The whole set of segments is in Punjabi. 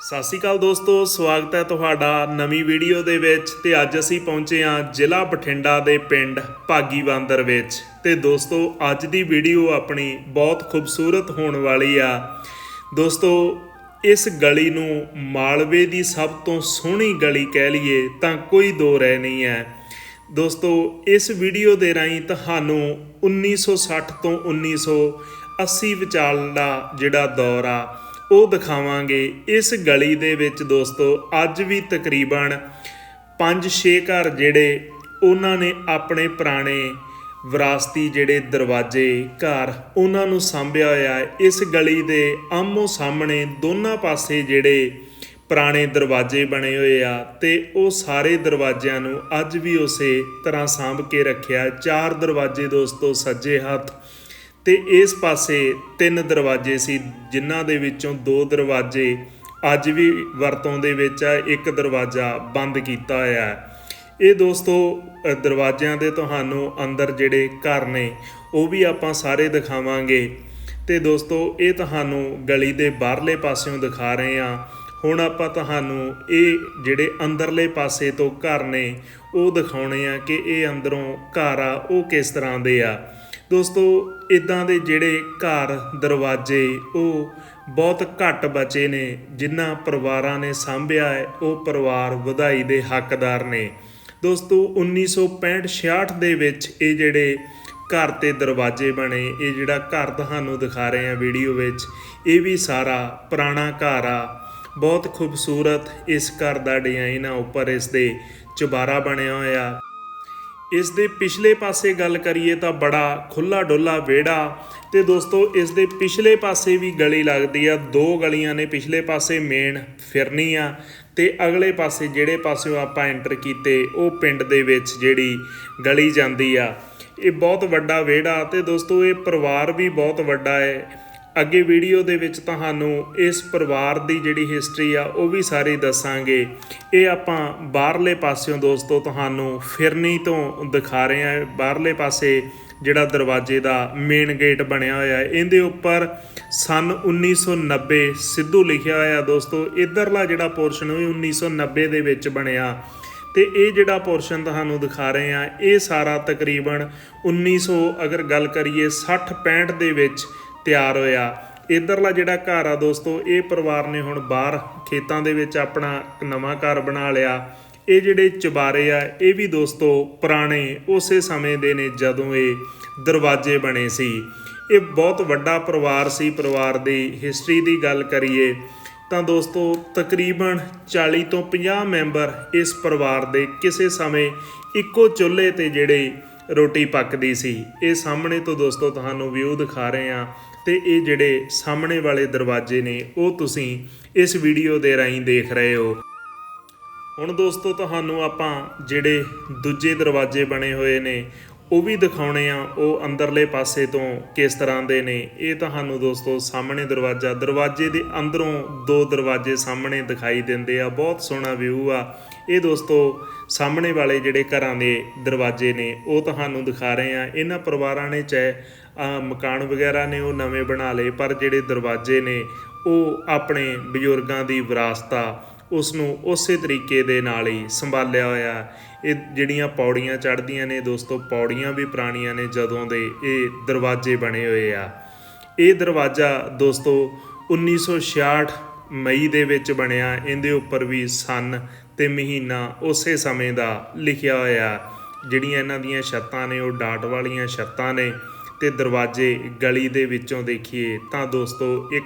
ਸਤਿ ਸ਼੍ਰੀ ਅਕਾਲ ਦੋਸਤੋ, ਸਵਾਗਤ ਹੈ ਤੁਹਾਡਾ ਨਵੀਂ ਵੀਡੀਓ ਦੇ ਵਿੱਚ ਤੇ ਅੱਜ ਅਸੀਂ ਪਹੁੰਚੇ ਹਾਂ ਜ਼ਿਲ੍ਹਾ ਬਠਿੰਡਾ ਦੇ ਪਿੰਡ ਭਾਗੀ ਬਾਂਦਰ ਵਿੱਚ। ਤੇ ਦੋਸਤੋ, ਅੱਜ ਦੀ ਵੀਡੀਓ ਆਪਣੀ ਬਹੁਤ ਖੂਬਸੂਰਤ ਹੋਣ ਵਾਲੀ ਆ। ਦੋਸਤੋ, ਇਸ ਗਲੀ ਨੂੰ ਮਾਲਵੇ ਦੀ ਸਭ ਤੋਂ ਸੋਹਣੀ ਗਲੀ ਕਹਿ ਲਈਏ ਤਾਂ ਕੋਈ ਦੋ ਰਹਿ ਨਹੀਂ ਹੈ। ਦੋਸਤੋ, ਇਸ ਵੀਡੀਓ ਦੇ ਰਾਹੀਂ ਤੁਹਾਨੂੰ 1960 ਤੋਂ 1980 ਵਿਚਾਲਾ ਜਿਹੜਾ ਦੌਰ ਆ ਉਹ ਦਿਖਾਵਾਂਗੇ। ਇਸ ਗਲੀ ਦੇ ਵਿੱਚ ਦੋਸਤੋ, ਅੱਜ ਵੀ ਤਕਰੀਬਨ 5-6 ਘਰ ਜਿਹੜੇ, ਉਹਨਾਂ ਨੇ ਆਪਣੇ ਪੁਰਾਣੇ ਵਿਰਾਸਤੀ ਜਿਹੜੇ ਦਰਵਾਜ਼ੇ, ਘਰ, ਉਹਨਾਂ ਨੂੰ ਸਾਂਭਿਆ ਹੋਇਆ ਹੈ। ਇਸ ਗਲੀ ਦੇ ਆਮੋ ਸਾਹਮਣੇ ਦੋਨਾਂ ਪਾਸੇ ਜਿਹੜੇ ਪੁਰਾਣੇ ਦਰਵਾਜ਼ੇ ਬਣੇ ਹੋਏ ਆ ਤੇ ਉਹ ਸਾਰੇ ਦਰਵਾਜ਼ਿਆਂ ਨੂੰ ਅੱਜ ਵੀ ਉਸੇ ਤਰ੍ਹਾਂ ਸਾਂਭ ਕੇ ਰੱਖਿਆ। ਚਾਰ ਦਰਵਾਜ਼ੇ ਦੋਸਤੋ, ਸੱਜੇ ਹੱਥ। ਤੇ ਇਸ ਪਾਸੇ ਤਿੰਨ ਦਰਵਾਜ਼ੇ ਸੀ, ਜਿਨ੍ਹਾਂ ਦੇ ਵਿੱਚੋਂ ਦੋ ਦਰਵਾਜ਼ੇ ਅੱਜ ਵੀ ਵਰਤੋਂ ਦੇ ਵਿੱਚ ਆ, ਇੱਕ ਦਰਵਾਜ਼ਾ ਬੰਦ ਕੀਤਾ ਹੋਇਆ ਹੈ। ਇਹ ਦੋਸਤੋ ਦਰਵਾਜ਼ਿਆਂ ਦੇ ਤੁਹਾਨੂੰ ਅੰਦਰ ਜਿਹੜੇ ਘਰ ਨੇ, ਉਹ ਵੀ ਆਪਾਂ ਸਾਰੇ ਦਿਖਾਵਾਂਗੇ। ਤੇ ਦੋਸਤੋ, ਇਹ ਤੁਹਾਨੂੰ ਗਲੀ ਦੇ ਬਾਹਰਲੇ ਪਾਸਿਓਂ ਦਿਖਾ ਰਹੇ ਹਾਂ। ਹੁਣ ਆਪਾਂ ਤੁਹਾਨੂੰ ਇਹ ਜਿਹੜੇ ਅੰਦਰਲੇ ਪਾਸੇ ਤੋਂ ਘਰ ਨੇ, ਉਹ ਦਿਖਾਉਣੇ ਆ ਕਿ ਇਹ ਅੰਦਰੋਂ ਘਰ ਆ, ਉਹ ਕਿਸ ਤਰ੍ਹਾਂ ਦੇ ਆ। ਦੋਸਤੋ ਇਦਾਂ ਦੇ ਜਿਹੜੇ ਘਰ, ਦਰਵਾਜ਼ੇ, ਉਹ ਬਹੁਤ ਘੱਟ ਬਚੇ ਨੇ, ਜਿਨ੍ਹਾਂ ਪਰਿਵਾਰਾਂ ਨੇ ਸਾਂਭਿਆ ਹੈ, ਉਹ ਪਰਿਵਾਰ ਵਧਾਈ ਦੇ ਹੱਕਦਾਰ ਨੇ। ਦੋਸਤੋ 1965-66 ਦੇ ਵਿੱਚ ਇਹ ਜਿਹੜੇ ਘਰ ਤੇ ਦਰਵਾਜ਼ੇ ਬਣੇ, ਇਹ ਜਿਹੜਾ ਘਰ ਤੁਹਾਨੂੰ ਦਿਖਾ ਰਹੇ ਆ ਵੀਡੀਓ ਵਿੱਚ, ਇਹ ਵੀ ਸਾਰਾ ਪੁਰਾਣਾ ਘਰ ਆ। ਬਹੁਤ ਖੂਬਸੂਰਤ ਇਸ ਘਰ ਦਾ ਡਿਜ਼ਾਈਨ ਆ, ਉੱਪਰ ਇਸ ਦੇ ਚੁਬਾਰਾ ਬਣਿਆ ਹੋਇਆ। ਇਸ ਦੇ ਪਿਛਲੇ ਪਾਸੇ ਗੱਲ ਕਰੀਏ ਤਾਂ ਬੜਾ ਖੁੱਲਾ ਡੁੱਲਾ ਵਿਹੜਾ ਤੇ ਦੋਸਤੋ ਇਸ ਦੇ ਪਿਛਲੇ ਪਾਸੇ ਵੀ ਗਲੀ ਲੱਗਦੀ ਆ। ਦੋ ਗਲੀਆਂ ਨੇ ਪਿਛਲੇ ਪਾਸੇ ਮੇਨ ਫਿਰਨੀ ਆ ਤੇ ਅਗਲੇ ਪਾਸੇ ਜਿਹੜੇ ਪਾਸਿਓਂ ਆਪਾਂ ਐਂਟਰ ਕੀਤੇ ਉਹ ਪਿੰਡ ਦੇ ਵਿੱਚ ਜਿਹੜੀ ਗਲੀ ਜਾਂਦੀ ਆ। ਇਹ ਬਹੁਤ ਵੱਡਾ ਵਿਹੜਾ ਤੇ ਦੋਸਤੋ ਇਹ ਪਰਿਵਾਰ ਵੀ ਬਹੁਤ ਵੱਡਾ ਹੈ ਅੱਗੇ ਵੀਡੀਓ ਦੇ ਵਿੱਚ ਤੁਹਾਨੂੰ ਇਸ ਪਰਿਵਾਰ ਦੀ ਜਿਹੜੀ ਹਿਸਟਰੀ ਆ, ਉਹ ਵੀ ਸਾਰੀ ਦੱਸਾਂਗੇ। ਇਹ ਆਪਾਂ ਬਾਹਰਲੇ ਪਾਸਿਓਂ ਦੋਸਤੋ ਤੁਹਾਨੂੰ ਫਿਰਨੀ ਤੋਂ ਦਿਖਾ ਰਹੇ ਹਾਂ। ਬਾਹਰਲੇ ਪਾਸੇ ਜਿਹੜਾ ਦਰਵਾਜ਼ੇ ਦਾ ਮੇਨ ਗੇਟ ਬਣਿਆ ਹੋਇਆ ਹੈ, ਇਹਦੇ ਉੱਪਰ ਸਨ 1990 ਸਿੱਧੂ ਲਿਖਿਆ ਹੋਇਆ ਦੋਸਤੋ। ਇਧਰਲਾ ਜਿਹੜਾ ਪੋਰਸ਼ਨ ਉਹ 1990 ਦੇ ਵਿੱਚ ਬਣਿਆ। ਤੇ ਇਹ ਜਿਹੜਾ ਪੋਰਸ਼ਨ ਤੁਹਾਨੂੰ ਦਿਖਾ ਰਹੇ ਆ ਇਹ ਸਾਰਾ ਤਕਰੀਬਨ 1900 ਅਗਰ ਗੱਲ ਕਰੀਏ 60 65 ਦੇ ਵਿੱਚ ਤਿਆਰ ਹੋਇਆ। ਇਧਰਲਾ ਜਿਹੜਾ ਘਰ ਆ ਦੋਸਤੋ, ਇਹ ਪਰਿਵਾਰ ਨੇ ਹੁਣ ਬਾਹਰ ਖੇਤਾਂ ਦੇ ਵਿੱਚ ਆਪਣਾ ਨਵਾਂ ਘਰ ਬਣਾ ਲਿਆ। ਇਹ ਜਿਹੜੇ ਚੁਬਾਰੇ ਆ, ਇਹ ਵੀ ਦੋਸਤੋ ਪੁਰਾਣੇ, ਉਸੇ ਸਮੇਂ ਦੇ ਨੇ ਜਦੋਂ ਇਹ ਦਰਵਾਜ਼ੇ ਬਣੇ ਸੀ। ਇਹ ਬਹੁਤ ਵੱਡਾ ਪਰਿਵਾਰ ਸੀ, ਪਰਿਵਾਰ ਦੀ ਹਿਸਟਰੀ ਦੀ ਗੱਲ ਕਰੀਏ ਤਾਂ ਦੋਸਤੋ ਤਕਰੀਬਨ 40 ਤੋਂ 50 ਮੈਂਬਰ ਇਸ ਪਰਿਵਾਰ ਦੇ ਕਿਸੇ ਸਮੇਂ ਇੱਕੋ ਚੁੱਲ੍ਹੇ ਤੇ ਜਿਹੜੇ ਰੋਟੀ ਪੱਕਦੀ ਸੀ। ਇਹ ਸਾਹਮਣੇ ਤੋਂ ਦੋਸਤੋ ਤੁਹਾਨੂੰ ਵਿਊ ਦਿਖਾ ਰਹੇ ਆ ਤੇ ਇਹ ਜਿਹੜੇ ਸਾਹਮਣੇ ਵਾਲੇ ਦਰਵਾਜ਼ੇ ਨੇ, ਉਹ ਤੁਸੀਂ ਇਸ ਵੀਡੀਓ ਦੇ ਰਾਹੀਂ ਦੇਖ ਰਹੇ ਹੋ। ਹੁਣ ਦੋਸਤੋ, ਤੁਹਾਨੂੰ ਆਪਾਂ ਜਿਹੜੇ ਦੂਜੇ ਦਰਵਾਜ਼ੇ ਬਣੇ ਹੋਏ ਨੇ, ਉਹ ਵੀ ਦਿਖਾਉਣੇ ਆ। ਉਹ ਅੰਦਰਲੇ ਪਾਸੇ ਤੋਂ ਕਿਸ ਤਰ੍ਹਾਂ ਦੇ ਨੇ, ਇਹ ਤੁਹਾਨੂੰ ਦੋਸਤੋ ਸਾਹਮਣੇ ਦਰਵਾਜ਼ਾ, ਦਰਵਾਜ਼ੇ ਦੇ ਅੰਦਰੋਂ ਦੋ ਦਰਵਾਜ਼ੇ ਸਾਹਮਣੇ ਦਿਖਾਈ ਦਿੰਦੇ ਆ। ਬਹੁਤ ਸੋਹਣਾ ਵਿਊ ਆ। ਇਹ ਦੋਸਤੋ, ਸਾਹਮਣੇ ਵਾਲੇ ਜਿਹੜੇ ਘਰਾਂ ਦੇ ਦਰਵਾਜ਼ੇ ਨੇ, ਉਹ ਤੁਹਾਨੂੰ ਦਿਖਾ ਰਹੇ ਆ ਇਹਨਾਂ ਪਰਿਵਾਰਾਂ ਨੇ ਚਾਹੇ ਮਕਾਨ ਵਗੈਰਾ ਨੇ, ਉਹ ਨਵੇਂ ਬਣਾ ਲਏ, ਪਰ ਜਿਹੜੇ ਦਰਵਾਜ਼ੇ ਨੇ, ਉਹ ਆਪਣੇ ਬਜ਼ੁਰਗਾਂ ਦੀ ਵਿਰਾਸਤਾ ਉਸ ਨੂੰ ਉਸੇ ਤਰੀਕੇ ਦੇ ਨਾਲ ਹੀ ਸੰਭਾਲਿਆ ਹੋਇਆ। ਇਹ ਜਿਹੜੀਆਂ ਪੌੜੀਆਂ ਚੜ੍ਹਦੀਆਂ ਨੇ, ਦੋਸਤੋ, ਪੌੜੀਆਂ ਵੀ ਪੁਰਾਣੀਆਂ ਨੇ, ਜਦੋਂ ਦੇ ਇਹ ਦਰਵਾਜ਼ੇ ਬਣੇ ਹੋਏ ਆ। ਇਹ ਦਰਵਾਜ਼ਾ, ਦੋਸਤੋ 1966 ਮਈ ਦੇ ਵਿੱਚ ਬਣਿਆ। ਇਹਦੇ ਉੱਪਰ ਵੀ ਸਨ ਤੇ ਮਹੀਨਾ ਉਸੇ ਸਮੇਂ ਦਾ ਲਿਖਿਆ ਹੋਇਆ ਜਿਹੜੀਆਂ ਇਹਨਾਂ ਦੀਆਂ ਛੱਤਾਂ ਨੇ, ਉਹ ਡਾਟ ਵਾਲੀਆਂ ਛੱਤਾਂ ਨੇ ਤੇ ਦਰਵਾਜ਼ੇ ਗਲੀ ਦੇ ਵਿੱਚੋਂ ਦੇਖੀਏ ਤਾਂ ਦੋਸਤੋ ਇੱਕ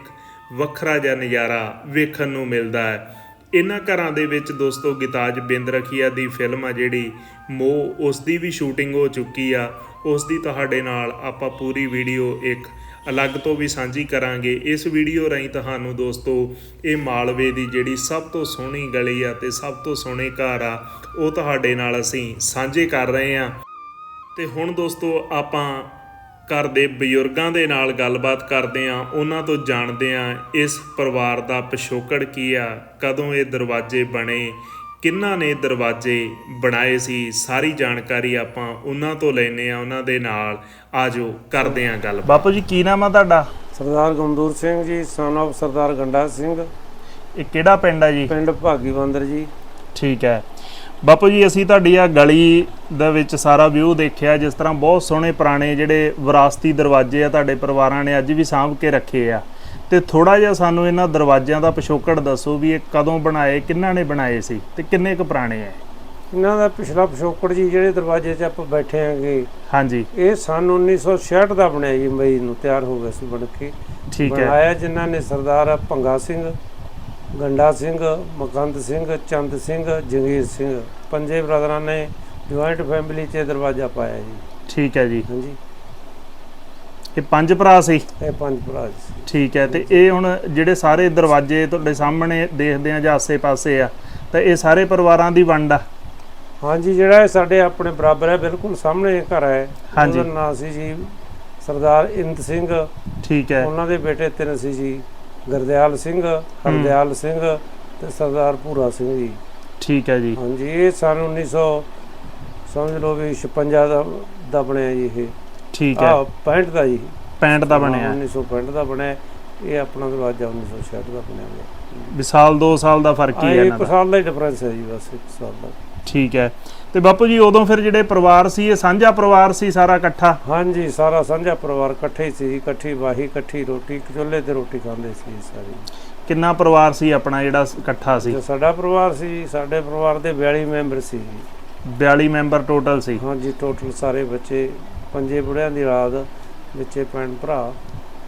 ਵੱਖਰਾ ਜਿਹਾ ਨਜ਼ਾਰਾ ਵੇਖਣ ਨੂੰ ਮਿਲਦਾ ਹੈ। ਇਹਨਾਂ ਘਰਾਂ ਦੇ ਵਿੱਚ ਦੋਸਤੋ ਗਿਤਾਜ ਬਿੰਦ ਰਖੀਆ ਦੀ ਫਿਲਮ ਆ ਜਿਹੜੀ, ਮੋਹ ਉਸ ਦੀ ਵੀ ਸ਼ੂਟਿੰਗ ਹੋ ਚੁੱਕੀ ਆ। ਉਸ ਦੀ ਤੁਹਾਡੇ ਨਾਲ ਆਪਾਂ ਪੂਰੀ ਵੀਡੀਓ ਇੱਕ ਅਲੱਗ ਤੋਂ ਵੀ ਸਾਂਝੀ ਕਰਾਂਗੇ। ਇਸ ਵੀਡੀਓ ਰਾਹੀਂ ਤੁਹਾਨੂੰ ਦੋਸਤੋ, ਇਹ ਮਾਲਵੇ ਦੀ ਜਿਹੜੀ ਸਭ ਤੋਂ ਸੋਹਣੀ ਗਲੀ ਆ ਤੇ ਸਭ ਤੋਂ ਸੋਹਣੇ ਘਰ ਆ, ਉਹ ਤੁਹਾਡੇ ਨਾਲ ਅਸੀਂ ਸਾਂਝੇ ਕਰ ਰਹੇ ਆ ਤੇ ਹੁਣ ਦੋਸਤੋ, ਆਪਾਂ ਘਰ ਦੇ ਬਜ਼ੁਰਗਾਂ ਦੇ ਨਾਲ ਗੱਲਬਾਤ ਕਰਦੇ ਆ ਉਹਨਾਂ ਤੋਂ ਜਾਣਦੇ ਆ ਇਸ ਪਰਿਵਾਰ ਦਾ ਪਿਛੋਕੜ ਕੀ ਆ? ਕਦੋਂ ਇਹ ਦਰਵਾਜ਼ੇ ਬਣੇ? ਕਿੰਨਾਂ ਨੇ ਦਰਵਾਜ਼ੇ ਬਣਾਏ ਸੀ ਸਾਰੀ ਜਾਣਕਾਰੀ ਆਪਾਂ ਉਹਨਾਂ ਤੋਂ ਲੈਨੇ ਆ ਉਹਨਾਂ ਦੇ ਨਾਲ। ਆਜੋ ਕਰਦੇ ਆ ਗੱਲ ਬਾਪੂ ਜੀ ਕੀ ਨਾਮ ਆ ਤੁਹਾਡਾ? ਸਰਦਾਰ ਗਮਦੂਰ ਸਿੰਘ ਜੀ son of ਸਰਦਾਰ ਗੰਡਾ ਸਿੰਘ। ਇਹ ਕਿਹੜਾ ਪਿੰਡ ਹੈ ਜੀ? ਪਿੰਡ ਭਾਗੀ ਬੰਦਰ ਜੀ। ਠੀਕ ਹੈ। ਬਾਪੂ ਜੀ ਅਸੀਂ ਤੁਹਾਡੀ ਆ ਗਲੀ ਦੇ ਵਿੱਚ ਸਾਰਾ ਵਿਊ ਦੇਖਿਆ ਜਿਸ ਤਰ੍ਹਾਂ ਬਹੁਤ ਸੋਹਣੇ ਪੁਰਾਣੇ ਜਿਹੜੇ ਵਿਰਾਸਤੀ ਦਰਵਾਜ਼ੇ ਆ ਤੁਹਾਡੇ ਪਰਿਵਾਰਾਂ ਨੇ ਅੱਜ ਵੀ ਸਾਂਭ ਕੇ ਰੱਖੇ ਆ। ਤੇ ਥੋੜਾ ਜਿਹਾ ਸਾਨੂੰ ਇਹਨਾਂ ਦਰਵਾਜ਼ਿਆਂ ਦਾ ਪਿਛੋਕੜ ਦੱਸੋ ਵੀ ਇਹ ਕਦੋਂ ਬਣਾਏ ਕਿੰਨਾਂ ਨੇ ਬਣਾਏ ਸੀ ਤੇ ਕਿੰਨੇ ਕੁ ਪੁਰਾਣੇ ਆ ਇਹਨਾਂ ਦਾ ਪਿਛਲਾ ਪਿਛੋਕੜ ਜੀ ਜਿਹੜੇ ਦਰਵਾਜ਼ੇ 'ਚ ਆਪਾਂ ਬੈਠੇ ਆਂਗੇ ਹਾਂਜੀ। ਇਹ ਸਨ 1966 ਦਾ ਬਣਿਆ ਜੀ ਮਈ ਨੂੰ ਤਿਆਰ ਹੋ ਗਿਆ ਸੀ ਬਣ ਕੇ। ਠੀਕ ਹੈ। ਬਣਾਇਆ ਜਿਨ੍ਹਾਂ ਨੇ ਸਰਦਾਰ ਭੰਗਾ ਸਿੰਘ ਗੰਡਾ ਸਿੰਘ ਮਕੰਦ ਸਿੰਘ ਚੰਦ ਸਿੰਘ ਜੰਗੀਰ ਸਿੰਘ ਪੰਜੇ ਬ੍ਰਦਰਾਂ ਨੇ ਜੁਆਇੰਟ ਫੈਮਿਲੀ 'ਚ ਦਰਵਾਜ਼ਾ ਪਾਇਆ ਜੀ। ਠੀਕ ਹੈ ਜੀ। ਹਾਂਜੀ। ਇਹ ਪੰਜ ਭਰਾ ਸੀ? ਇਹ ਪੰਜ ਭਰਾ ਸੀ। ਠੀਕ ਹੈ ਤੇ ਇਹ ਹੁਣ ਜਿਹੜੇ ਸਾਰੇ ਦਰਵਾਜ਼ੇ ਤੁਹਾਡੇ ਸਾਹਮਣੇ ਦੇਖਦੇ ਆ ਜਾਂ ਆਸੇ-ਪਾਸੇ ਆ ਤਾਂ ਇਹ ਸਾਰੇ ਪਰਿਵਾਰਾਂ ਦੀ ਵੰਡ ਆ? ਹਾਂਜੀ ਜਿਹੜਾ ਇਹ ਸਾਡੇ ਆਪਣੇ ਬਰਾਬਰ ਹੈ ਬਿਲਕੁਲ ਸਾਹਮਣੇ ਘਰ ਹੈ। ਹਾਂਜੀ। ਉਹਦਾ ਸੀ ਜੀ ਸਰਦਾਰ ਇੰਦ ਸਿੰਘ। ਠੀਕ ਹੈ। ਉਹਨਾਂ ਦੇ ਬੇਟੇ ਤਿੰਨ ਸੀ ਜੀ ਗੁਰਦਿਆਲ ਸਿੰਘ ਹਰਦਿਆਲ ਸਿੰਘ ਤੇ ਸਰਦਾਰ ਭੂਰਾ ਸਿੰਘ ਜੀ। ਠੀਕ ਹੈ ਜੀ। ਹਾਂਜੀ ਇਹ ਸਨ 1900 ਸਮਝ ਲਓ ਵੀ 56 ਦਾ ਦਾ ਬਣਿਆ ਜੀ ਇਹ। ਠੀਕ ਹੈ। ਆ 65 ਦਾ ਜੀ। 65 ਦਾ ਬਣਿਆ। 1965 ਦਾ ਬਣਿਆ। ਇਹ ਆਪਣਾ ਦਰਵਾਜ਼ਾ 1966 ਦਾ ਬਣਿਆ ਹੋਇਆ। ਵਿਸਾਲ 2 ਸਾਲ ਦਾ ਫ਼ਰਕ ਹੀ ਹੈ ਇੱਕ ਇਹਨਾਂ ਦਾ। ਸਾਲ ਦਾ ਹੀ ਡਿਫਰੈਂਸ ਹੈ ਜੀ ਬਸ ਇੱਕ ਸਾਲ ਦਾ। ਠੀਕ ਹੈ। ਤੇ ਬਾਪੂ ਜੀ ਉਦੋਂ ਫਿਰ ਜਿਹੜੇ ਪਰਿਵਾਰ ਸੀ ਇਹ ਸਾਂਝਾ ਪਰਿਵਾਰ ਸੀ ਸਾਰਾ ਇਕੱਠਾ? ਹਾਂਜੀ ਸਾਰਾ ਸਾਂਝਾ ਪਰਿਵਾਰ ਇਕੱਠੇ ਸੀ। ਇਕੱਠੀ ਵਾਹੀ ਇਕੱਠੀ ਰੋਟੀ ਇੱਕ ਚੁੱਲ੍ਹੇ ਤੇ ਰੋਟੀ ਖਾਂਦੇ ਸੀ ਸਾਰੇ। ਕਿੰਨਾ ਪਰਿਵਾਰ ਸੀ ਆਪਣਾ ਜਿਹੜਾ ਇਕੱਠਾ ਸੀ? ਸਾਡਾ ਪਰਿਵਾਰ ਸੀ ਸਾਡੇ ਪਰਿਵਾਰ ਦੇ 42 ਮੈਂਬਰ ਸੀ ਜੀ। 42 ਮੈਂਬਰ ਟੋਟਲ ਸੀ। ਹਾਂਜੀ ਟੋਟਲ ਸਾਰੇ ਬੱਚੇ ਪੰਜੇ ਬੁੜਿਆਂ ਦੀ ਰਾਤ ਵਿੱਚੇ ਭੈਣ ਭਰਾ।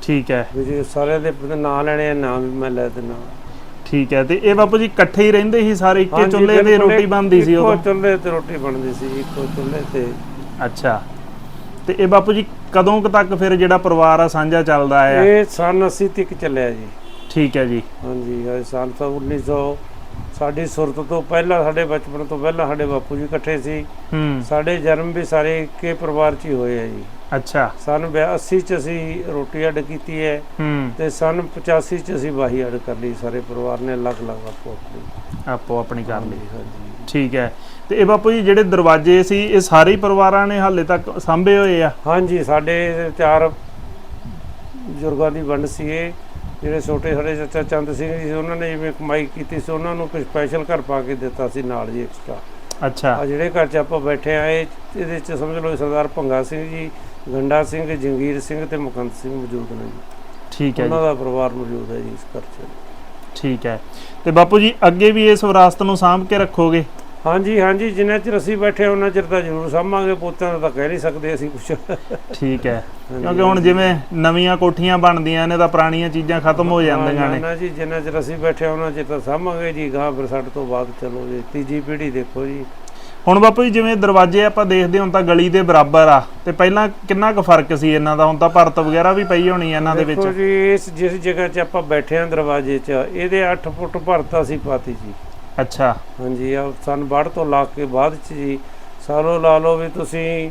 ਠੀਕ ਹੈ। ਵੀ ਜੇ ਸਾਰਿਆਂ ਦੇ ਨਾਂ ਲੈਣੇ ਆ ਨਾਂ ਵੀ ਮੈਂ ਲੈ ਦਿੰਦਾ। ਠੀਕ ਹੈ ਤੇ ਇਹ ਬਾਪੂ ਜੀ ਇਕੱਠੇ ਹੀ ਰਹਿੰਦੇ ਸੀ ਸਾਰੇ ਇੱਕੇ ਚੁੱਲ੍ਹੇ ਤੇ ਰੋਟੀ ਬਣਦੀ ਸੀ ਇੱਕੋ ਉਦੋਂ? ਚੁੱਲ੍ਹੇ ਤੇ ਰੋਟੀ ਬਣਦੀ ਸੀ ਇੱਕੋ ਚੁੱਲ੍ਹੇ ਤੇ। ਅੱਛਾ। ਤੇ ਇਹ ਬਾਪੂ ਜੀ ਕਦੋਂ ਕੁ ਤੱਕ ਫਿਰ ਜਿਹੜਾ ਪਰਿਵਾਰ ਆ ਸਾਂਝਾ ਚੱਲਦਾ ਆਇਆ? ਇਹ ਸਨ 80 ਤੱਕ ਚੱਲਿਆ ਜੀ। ਠੀਕ ਹੈ ਜੀ। ਹਾਂਜੀ ਇਹ ਸਾਲ ਤਾਂ 1900 ਸਾਡੀ ਸੁਰਤ ਤੋਂ ਪਹਿਲਾਂ ਸਾਡੇ ਬਚਪਨ ਤੋਂ ਪਹਿਲਾਂ ਸਾਡੇ ਬਾਪੂ ਜੀ ਇਕੱਠੇ ਸੀ। ਹੂੰ। ਸਾਡੇ ਜਨਮ ਵੀ ਸਾਰੇ ਇੱਕੇ ਪਰਿਵਾਰ 'ਚ ਹੀ ਹੋਏ ਆ ਜੀ। ਅੱਛਾ। ਸਨ 80 ਚ ਅਸੀਂ ਰੋਟੀ ਅੱਡ ਕੀਤੀ ਹੈ ਹੂੰ। ਤੇ ਸਨ 85 ਚ ਅਸੀਂ ਵਾਹੀ ਅੱਡ ਕਰ ਲਈ ਸਾਰੇ ਪਰਿਵਾਰ ਨੇ ਅਲੱਗ-ਅਲੱਗ ਆਪੋ ਆਪਣੀ। ਆਪੋ ਆਪਣੀ ਕਰ ਲਈ। ਹਾਂਜੀ। ਠੀਕ ਹੈ। ਤੇ ਇਹ ਬਾਪੂ ਜੀ ਜਿਹੜੇ ਦਰਵਾਜ਼ੇ ਸੀ ਇਹ ਸਾਰੇ ਹੀ ਪਰਿਵਾਰਾਂ ਨੇ ਹਾਲੇ ਤੱਕ ਸਾਂਭੇ ਹੋਏ ਆ? ਹਾਂਜੀ ਸਾਡੇ ਚਾਰ ਬਜ਼ੁਰਗਾਂ ਦੀ ਵੰਡ ਸੀ ਇਹ। ਜਿਹੜੇ ਛੋਟੇ ਸਾਡੇ ਚਾਚਾ ਚੰਦ ਸਿੰਘ ਜੀ ਸੀ ਉਹਨਾਂ ਨੇ ਜਿਵੇਂ ਕਮਾਈ ਕੀਤੀ ਸੀ ਉਹਨਾਂ ਨੂੰ ਕੁਝ ਸਪੈਸ਼ਲ ਘਰ ਪਾ ਕੇ ਦਿੱਤਾ ਸੀ ਨਾਲ ਜੀ ਐਕਸਟਰਾ ਅੱਛਾ। ਆ ਜਿਹੜੇ ਘਰ 'ਚ ਆਪਾਂ ਬੈਠੇ ਆ ਇਹ ਇਹਦੇ 'ਚ ਸਮਝ ਲਓ ਸਰਦਾਰ ਭੰਗਾ ਸਿੰਘ ਜੀ ਗੰਡਾ ਸਿੰਘ ਜੰਗੀਰ ਸਿੰਘ ਤੇ ਮੁਕੰਦ ਸਿੰਘ ਮੌਜੂਦ ਨੇ ਜੀ। ਠੀਕ ਹੈ ਉਹਨਾਂ ਦਾ ਪਰਿਵਾਰ ਮੌਜੂਦ ਹੈ ਜੀ ਇਸ ਘਰ 'ਚ। ਠੀਕ ਹੈ। ਤੇ ਬਾਪੂ ਜੀ ਅੱਗੇ ਵੀ ਇਸ ਵਿਰਾਸਤ ਨੂੰ ਸਾਂਭ ਕੇ ਰੱਖੋਗੇ? ਹਾਂਜੀ ਹਾਂਜੀ ਜਿੰਨਾ ਚਿਰ ਅਸੀਂ ਬੈਠੇ ਉਹਨਾਂ ਚਿਰ ਤਾਂ ਜ਼ਰੂਰ ਸਾਂਭਾਂਗੇ ਪੋਤਿਆਂ ਦਾ ਤਾਂ ਕਹਿ ਨਹੀਂ ਸਕਦੇ ਅਸੀਂ ਕੁਝ ਠੀਕ ਹੈ। ਕਿਉਂਕਿ ਹੁਣ ਜਿਵੇਂ ਨਵੀਆਂ ਕੋਠੀਆਂ ਬਣਦੀਆਂ ਨੇ ਤਾਂ ਪੁਰਾਣੀਆਂ ਚੀਜ਼ਾਂ ਖਤਮ ਹੋ ਜਾਂਦੀਆਂ ਨੇ। ਨਾ ਜੀ ਜਿੰਨਾ ਚਿਰ ਅਸੀਂ ਬੈਠੇ ਉਹਨਾਂ ਚਿਰ ਤਾਂ ਸਾਂਭਾਂਗੇ ਜੀ ਗਾਂ ਫਿਰ ਸਾਡੇ ਤੋਂ ਬਾਅਦ ਚਲੋ ਜੀ ਤੀਜੀ ਪੀੜ੍ਹੀ ਦੇਖੋ ਜੀ। ਹੁਣ ਬਾਪੂ ਜੀ ਜਿਵੇਂ ਦਰਵਾਜ਼ੇ ਆਪਾਂ ਦੇਖਦੇ ਹੁਣ ਤਾਂ ਗਲੀ ਦੇ ਬਰਾਬਰ ਆ ਤੇ ਪਹਿਲਾਂ ਕਿੰਨਾ ਕੁ ਫ਼ਰਕ ਸੀ ਇਹਨਾਂ ਦਾ? ਹੁਣ ਤਾਂ ਭਰਤ ਵਗੈਰਾ ਵੀ ਪਈ ਹੋਣੀ ਇਹਨਾਂ ਦੇ ਦੇਖੋ ਵਿੱਚ। ਜੀ ਇਸ ਜਿਸ ਜਗ੍ਹਾ 'ਚ ਆਪਾਂ ਬੈਠੇ ਆਂ ਦਰਵਾਜ਼ੇ 'ਚ ਇਹਦੇ 8 ਫੁੱਟ ਭਰਤਾ ਸੀ ਪਾਤੀ ਜੀ। ਅੱਛਾ। ਹਾਂਜੀ ਆ ਸਨ ਬਾੜ ਤੋਂ ਲਾ ਕੇ ਬਾਅਦ 'ਚ ਜੀ ਸਾਲੋ ਲਾ ਲਓ ਵੀ ਤੁਸੀਂ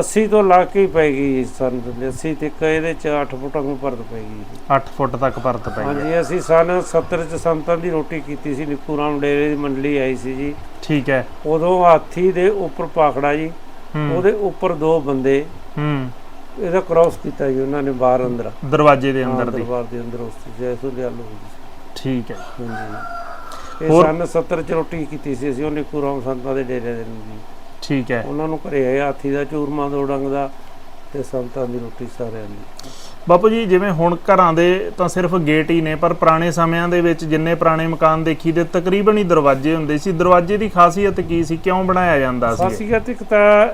80 ਤੋਂ ਲਾ ਕੇ ਹੀ ਪੈਗੀ ਸਨ 80 ਤੱਕ ਇਹਦੇ 'ਚ 8 ਫੁੱਟਾਂ ਨੂੰ ਭਰਤ ਪੈਗੀ ਜੀ। 8 ਫੁੱਟ ਤੱਕ ਭਰਤ ਪਈ ਹੈ ਹਾਂਜੀ ਅਸੀਂ ਸਨ 70 ਚ ਸੰਤਾਂ ਦੀ ਰੋਟੀ ਕੀਤੀ ਸੀ ਨਿੱਕੂ ਰਾਮ ਡੇਰੇ ਦੀ ਮੰਡਲੀ ਆਈ ਸੀ ਜੀ। ਠੀਕ ਹੈ। ਉਦੋਂ ਹਾਥੀ ਦੇ ਉੱਪਰ ਪਾਖੜਾ ਜੀ ਉਹਦੇ ਉੱਪਰ ਦੋ ਬੰਦੇ ਹੂੰ। ਇਹਦਾ ਕ੍ਰਾਸ ਕੀਤਾ ਜੀ ਉਹਨਾਂ ਨੇ ਬਾਹਰ ਅੰਦਰ। ਦਰਵਾਜ਼ੇ ਦੇ ਅੰਦਰ ਦੀ। ਦਰਬਾਰ ਦੇ ਅੰਦਰ ਉਸ ਜੈਸੋ ਆਲੂ ਹੋਈ ਠੀਕ ਹੈ। ਹਾਂਜੀ। ਇਹ ਹੋਰ? ਸਨ 70 ਚ ਰੋਟੀ ਕੀਤੀ ਸੀ ਅਸੀਂ ਉਹ ਨਿੱਕੂ ਰਾਮ ਸੰਤਾਂ ਦੇ ਡੇਰੇ ਦੇ ਨੂੰ ਜੀ। ਠੀਕ ਹੈ। ਉਹਨਾਂ ਨੂੰ ਘਰੇ ਆਏ ਹਾਥੀ ਦਾ ਚੂਰਮਾ ਦੋ ਡੰਗ ਦਾ ਤੇ ਸੰਤਾਂ ਦੀ ਰੋਟੀ ਸਾਰਿਆਂ ਦੀ। ਬਾਪੂ ਜੀ ਜਿਵੇਂ ਹੁਣ ਘਰਾਂ ਦੇ ਤਾਂ ਸਿਰਫ ਗੇਟ ਹੀ ਨੇ ਪਰ ਪੁਰਾਣੇ ਸਮਿਆਂ ਦੇ ਵਿੱਚ ਜਿੰਨੇ ਪੁਰਾਣੇ ਮਕਾਨ ਦੇਖੀ ਦੇ ਤਕਰੀਬਨ ਹੀ ਦਰਵਾਜ਼ੇ ਹੁੰਦੇ ਸੀ। ਦਰਵਾਜ਼ੇ ਦੀ ਖਾਸੀਅਤ ਕੀ ਸੀ? ਕਿਉਂ ਬਣਾਇਆ ਜਾਂਦਾ ਸੀ ਖਾਸੀਅਤ ਇੱਕ ਤਾਂ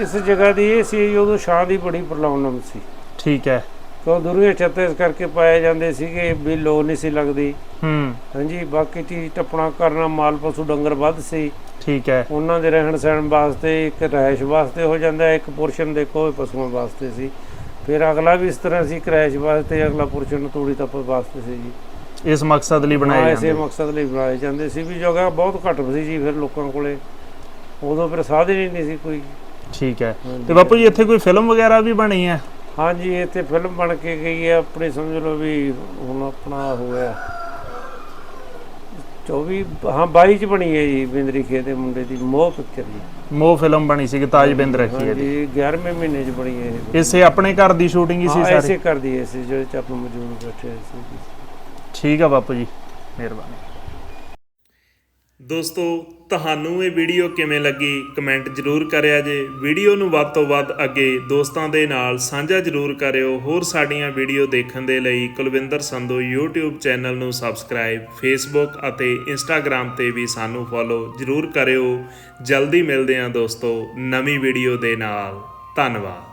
ਇਸ ਜਗ੍ਹਾ ਦੀ ਇਹ ਸੀ ਉਦੋਂ ਸ਼ਾਹ ਦੀ ਬੜੀ ਪ੍ਰੋਬਲਮ ਸੀ। ਠੀਕ ਹੈ। ਕਿਉਂ ਦੁਰਗੇ ਛੱਤੇ ਕਰਕੇ ਪਾਏ ਜਾਂਦੇ ਸੀਗੇ ਵੀ ਲੋ ਨਹੀਂ ਸੀ ਲੱਗਦੀ। ਹੂੰ। ਹਾਂਜੀ ਬਾਕੀ ਚੀਜ਼ ਟੱਪਣਾ ਕਰਨਾ ਮਾਲ ਪਸ਼ੂ ਡੰਗਰ ਵੱਧ ਸੀ। ਠੀਕ ਹੈ। ਉਹਨਾਂ ਦੇ ਰਹਿਣ ਸਹਿਣ ਵਾਸਤੇ ਇੱਕ ਰਹਿਸ਼ ਵਾਸਤੇ ਹੋ ਜਾਂਦਾ ਇੱਕ ਪੋਰਸ਼ਨ ਦੇਖੋ ਪਸ਼ੂਆਂ ਵਾਸਤੇ ਸੀ। ਫਿਰ ਅਗਲਾ ਵੀ ਇਸ ਤਰ੍ਹਾਂ ਸੀ ਕ੍ਰੈਸ਼ ਵਾਸਤੇ ਅਗਲਾ ਪੋਰਸ਼ਨ ਤੂੜੀ ਤੱਪ ਵਾਸਤੇ ਸੀ ਜੀ। ਇਸ ਮਕਸਦ ਲਈ ਬਣਾਏ ਜਾਂਦੇ। ਇਸੇ ਮਕਸਦ ਲਈ ਬਣਾਏ ਜਾਂਦੇ ਸੀ ਵੀ ਜਗ੍ਹਾ ਬਹੁਤ ਘੱਟ ਸੀ ਜੀ ਫਿਰ ਲੋਕਾਂ ਕੋਲੇ। ਉਦੋਂ ਫਿਰ ਸਾਧਨ ਹੀ ਨਹੀਂ ਸੀ ਕੋਈ। ਠੀਕ ਹੈ। ਤੇ ਬਾਪੂ ਜੀ ਇੱਥੇ ਕੋਈ ਫਿਲਮ ਵਗੈਰਾ ਵੀ ਬਣੀ ਹੈ? ਹਾਂਜੀ ਇੱਥੇ ਫਿਲਮ ਬਣ ਕੇ ਗਈ ਹੈ ਆਪਣੀ ਸਮਝ ਲਓ ਵੀ ਹੁਣ ਆਪਣਾ ਹੋਇਆ। 24 ਹਾਂ 22 ਚ ਬਣੀ ਹੈ ਜੀ ਬਿੰਦਰੀ ਖੇ ਦੇ ਮੁੰਡੇ ਦੀ ਮੋਹ ਪਿਕਚਰ ਜੀ। ਮੋਹ ਫਿਲਮ ਬਣੀ ਸੀ ਤਾਜਬਿੰਦ ਰੱਖੀ ਹੈ ਹਾਂਜੀ 11ਵੇਂ ਮਹੀਨੇ ਚ ਬਣੀ ਹੈ ਇਹ ਇਸੇ ਆਪਣੇ ਘਰ ਦੀ ਸ਼ੂਟਿੰਗ ਹੀ ਸੀ ਹਾਂ ਸਾਰੀ? ਐਸੇ ਕਰਦੀ ਐ ਸੀ ਜਿਹੜੇ ਚ ਆਪਾਂ ਮੌਜੂਦ ਬੈਠੇ ਸੀ। ਠੀਕ ਆ ਬਾਪੂ ਜੀ ਮਿਹਰਬਾਨੀ। ਦੋਸਤੋ, ਤੁਹਾਨੂੰ ਇਹ ਵੀਡੀਓ ਕਿਵੇਂ ਲੱਗੀ? ਕਮੈਂਟ ਜਰੂਰ ਕਰਿਆ ਜੇ। ਵੀਡੀਓ ਨੂੰ ਵੱਧ ਤੋਂ ਵੱਧ ਅੱਗੇ ਦੋਸਤਾਂ ਦੇ ਨਾਲ ਸਾਂਝਾ ਜਰੂਰ ਕਰਿਓ। ਹੋਰ ਸਾਡੀਆਂ ਵੀਡੀਓ ਦੇਖਣ ਦੇ ਲਈ ਕੁਲਵਿੰਦਰ ਸੰਧੂ YouTube ਚੈਨਲ ਨੂੰ ਸਬਸਕ੍ਰਾਈਬ, Facebook ਅਤੇ Instagram ਤੇ ਵੀ ਸਾਨੂੰ ਫੋਲੋ ਜਰੂਰ ਕਰਿਓ। ਜਲਦੀ ਮਿਲਦੇ ਹਾਂ ਦੋਸਤੋ ਨਵੀਂ ਵੀਡੀਓ ਦੇ ਨਾਲ। ਧੰਨਵਾਦ।